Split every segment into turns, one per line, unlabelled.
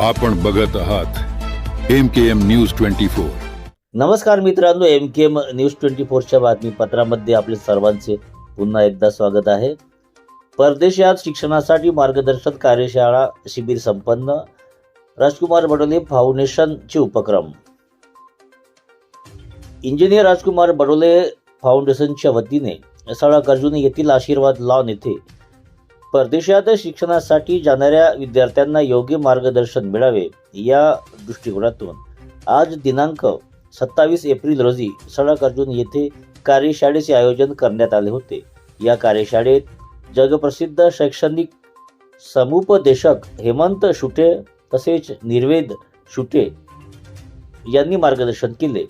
आपण बघत आहात M K M news twenty four
नमस्कार मित्रांनो M K M news twenty फोरच्या बातमीपत्रामध्ये आपले सर्वांचे पुन्हा एकदा स्वागत आहे. परदेशात शिक्षणासाठी मार्गदर्शक कार्यशाळा शिबिर संपन्न. राजकुमार बडोले फाउंडेशनचे उपक्रम. इंजिनियर राजकुमार बडोले फाउंडेशनच्या वतीने सळक अर्जुनी येथील आशीर्वाद लॉन येथे परदेशात शिक्षणासाठी जाणाऱ्या विद्यार्थ्यांना योग्य मार्गदर्शन मिळावे या दृष्टिकोनातून आज दिनांक सत्तावीस एप्रिल रोजी सडक अर्जुन येथे कार्यशाळेचे आयोजन करण्यात आले होते. या कार्यशाळेत जगप्रसिद्ध शैक्षणिक समुपदेशक हेमंत शुटे तसेच निर्वेद शुटे यांनी मार्गदर्शन केले.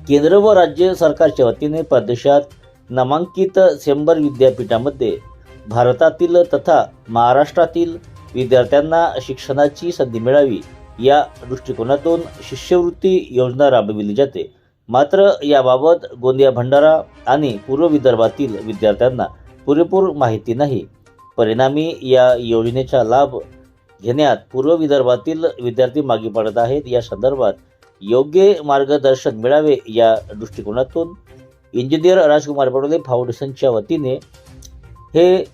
केंद्र व राज्य सरकारच्या वतीने परदेशात नामांकित सेंबर विद्यापीठामध्ये भारतातील तथा महाराष्ट्रातील विद्यार्थ्यांना शिक्षणाची संधी मिळावी या दृष्टिकोनातून शिष्यवृत्ती योजना राबविली जाते. मात्र याबाबत गोंदिया भंडारा आणि पूर्व विदर्भातील विद्यार्थ्यांना पुरेपूर माहिती नाही. परिणामी या योजनेचा लाभ घेण्यात पूर्व विदर्भातील विद्यार्थी मागे पडत आहेत. या संदर्भात योग्य मार्गदर्शन मिळावे या दृष्टिकोनातून इंजिनियर राजकुमार बडोले फाउंडेशनच्या वतीने हे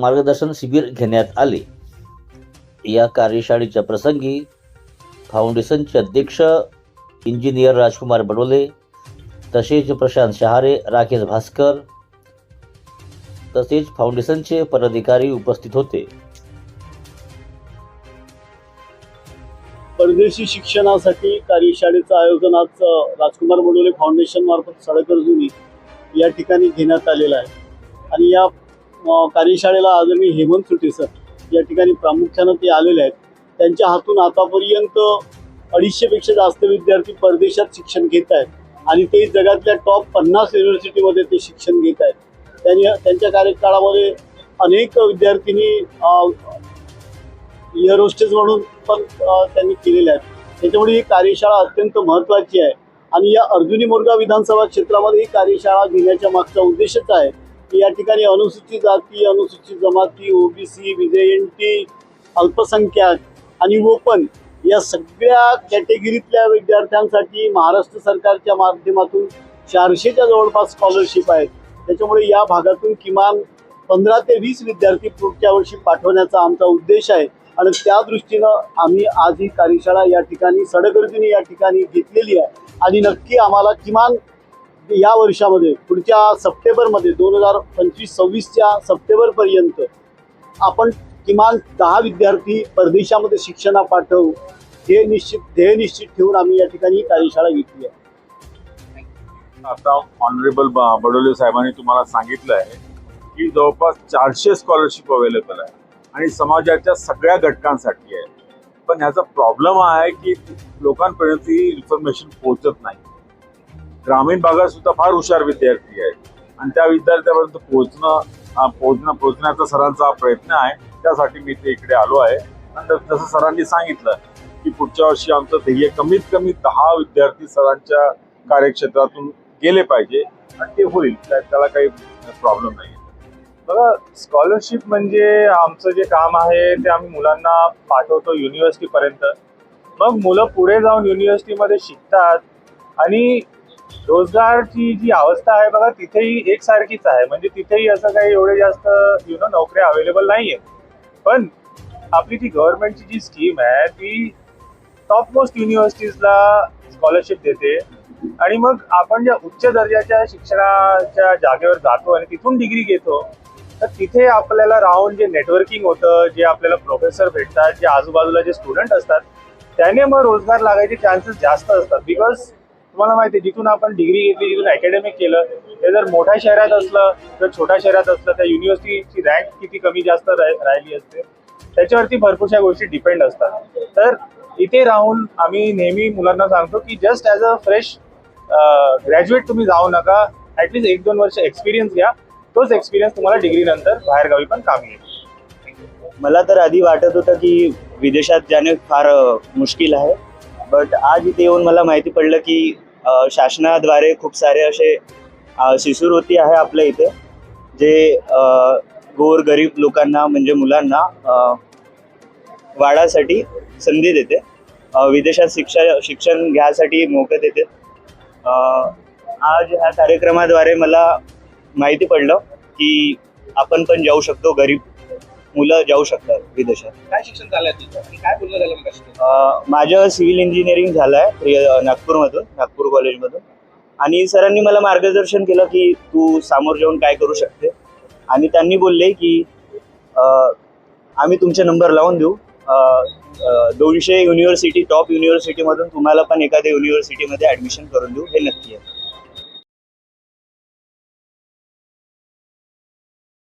मार्गदर्शन शिबिर घेण्यात आले. या कार्यशाळेच्या प्रसंगी फाउंडेशनचे अध्यक्ष इंजिनियर राजकुमार बडोले तसेच प्रशांत शहारे राकेश भास्कर तसेच फाउंडेशनचे पदाधिकारी उपस्थित होते.
परदेशी शिक्षणासाठी कार्यशाळेचं आयोजन आज राजकुमार बडोले फाउंडेशन मार्फत सडकर्जुनी या ठिकाणी घेण्यात आलेलं आहे. आणि या कार्यशाळेला आदरणीय हेमंत सुटे सर या ठिकाणी प्रामुख्यानं ते आलेले आहेत. त्यांच्या हातून आतापर्यंत अडीचशेपेक्षा जास्त विद्यार्थी परदेशात शिक्षण घेत आहेत आणि ते जगातल्या टॉप पन्नास युनिव्हर्सिटीमध्ये ते शिक्षण घेत आहेत. त्यांनी त्यांच्या कार्यकाळामध्ये अनेक विद्यार्थ्यांनी इयर होस्टेस म्हणून पण त्यांनी केलेल्या आहेत. त्याच्यामुळे ही कार्यशाळा अत्यंत महत्त्वाची आहे. आणि या अर्जुनी मोरगाव विधानसभा क्षेत्रामध्ये ही कार्यशाळा घेण्याच्या मागचा उद्देशच आहे. या ठिकाणी अनुसूचित जाती अनुसूचित जमाती ओबीसी विजयंती अल्पसंख्याक आणि ओपन या सगळ्या कॅटेगरीतल्या विद्यार्थ्यांसाठी महाराष्ट्र सरकारच्या माध्यमातून चारशेच्या जवळपास स्कॉलरशिप आहेत. त्याच्यामुळे या भागातून किमान पंधरा ते वीस विद्यार्थी पुढच्या वर्षी पाठवण्याचा आमचा उद्देश आहे. आणि त्या दृष्टीनं आम्ही आज ही कार्यशाळा या ठिकाणी सडगर्दीने या ठिकाणी घेतलेली आहे. आणि नक्की आम्हाला किमान या वर्षामध्ये पुढच्या सप्टेंबरमध्ये दोन हजार पंचवीस सव्वीसच्या सप्टेंबरपर्यंत आपण किमान दहा विद्यार्थी परदेशामध्ये शिक्षणा पाठवू हे निश्चित ध्येय निश्चित ठेवून आम्ही या ठिकाणी कार्यशाळा घेतली आहे.
आता ऑनरेबल बडोले साहेबांनी तुम्हाला सांगितलं आहे की जवळपास चारशे स्कॉलरशिप अवेलेबल आहे आणि समाजाच्या सगळ्या घटकांसाठी आहे. पण ह्याचा प्रॉब्लेम आहे की लोकांपर्यंत ही इन्फॉर्मेशन पोहोचत नाही. ग्रामीण भागात सुद्धा फार हुशार विद्यार्थी आहेत. आणि त्या विद्यार्थ्यापर्यंत पोहोचणं पोहोचणं पोहोचण्याचा सरांचा हा प्रयत्न आहे. त्यासाठी मी ते इकडे आलो आहे. आणि जसं सरांनी सांगितलं की पुढच्या वर्षी आमचं ध्येय कमीत कमी दहा विद्यार्थी सरांच्या कार्यक्षेत्रातून गेले पाहिजे आणि ते होईल. त्याला काही प्रॉब्लेम नाही
बघा स्कॉलरशिप म्हणजे आमचं जे काम आहे ते आम्ही मुलांना पाठवतो युनिव्हर्सिटीपर्यंत मग मुलं पुढे जाऊन युनिव्हर्सिटीमध्ये शिकतात आणि रोजगारची जी अवस्था आहे बघा तिथेही एकसारखीच आहे. म्हणजे तिथेही असं काही एवढे जास्त यु नो नोकऱ्या अवेलेबल नाहीये. पण आपली ती गव्हर्नमेंटची जी स्कीम आहे ती टॉप मोस्ट युनिव्हर्सिटीजला स्कॉलरशिप देते. आणि मग आपण ज्या उच्च दर्जाच्या शिक्षणाच्या जागेवर जातो आणि तिथून डिग्री घेतो तर तिथे आपल्याला राहून जे नेटवर्किंग होतं जे आपल्याला प्रोफेसर भेटतात जे आजूबाजूला जे स्टुडंट असतात त्याने मग रोजगार लागायचे चान्सेस जास्त असतात. बिकॉज तुम्हाला माहिती आहे जिथून आपण डिग्री घेतली जिथून अकॅडमिक केलं ते जर मोठ्या शहरात असलं तर छोट्या शहरात असलं त्या युनिव्हर्सिटीची रँक किती कमी जास्त राहिली असते? त्याच्यावरती भरपूरशा गोष्टी डिपेंड असतात. तर इथे राहून आम्ही नेहमी मुलांना सांगतो की just as a fresh graduate तुम्ही जाऊ नका. ॲटलीस्ट एक दोन वर्ष एक्सपिरियन्स घ्या. तोच एक्सपिरियन्स तुम्हाला डिग्री नंतर बाहेरगावी पण कामी येईल.
मला तर आधी वाटत होतं की विदेशात जाणे फार मुश्किल आहे. बट आज इथे येऊन मला माहिती पडलं की शासनाद्वारे खूप सारे असे शिष्यवृत्ती आहे आपल्या इथे जे गोर गरीब लोकांना म्हणजे मुलांना वाढासाठी संधी देते. विदेशात शिक्षा शिक्षण घ्यासाठी मोकळे देते. आज ह्या कार्यक्रमाद्वारे मला माहिती पडलं की आपण पण जाऊ शकतो गरीब मुलं जाऊ शकतात विदेशात.
काय शिक्षण झालंय तुझं? आणि काय बोलणं झालं मग
अ, माझं सिव्हिल इंजिनिअरिंग झालं आहे नागपूरमधून नागपूर कॉलेजमधून. आणि सरांनी मला मार्गदर्शन केलं की तू सामोर जाऊन काय करू शकते. आणि त्यांनी बोलले की अ, आम्ही तुमचे नंबर लावून देऊ. अ, अ, दोनशे युनिव्हर्सिटी टॉप युनिव्हर्सिटीमधून तुम्हाला पण एखाद्या युनिव्हर्सिटीमध्ये ॲडमिशन करून देऊ. हे नक्की आहे.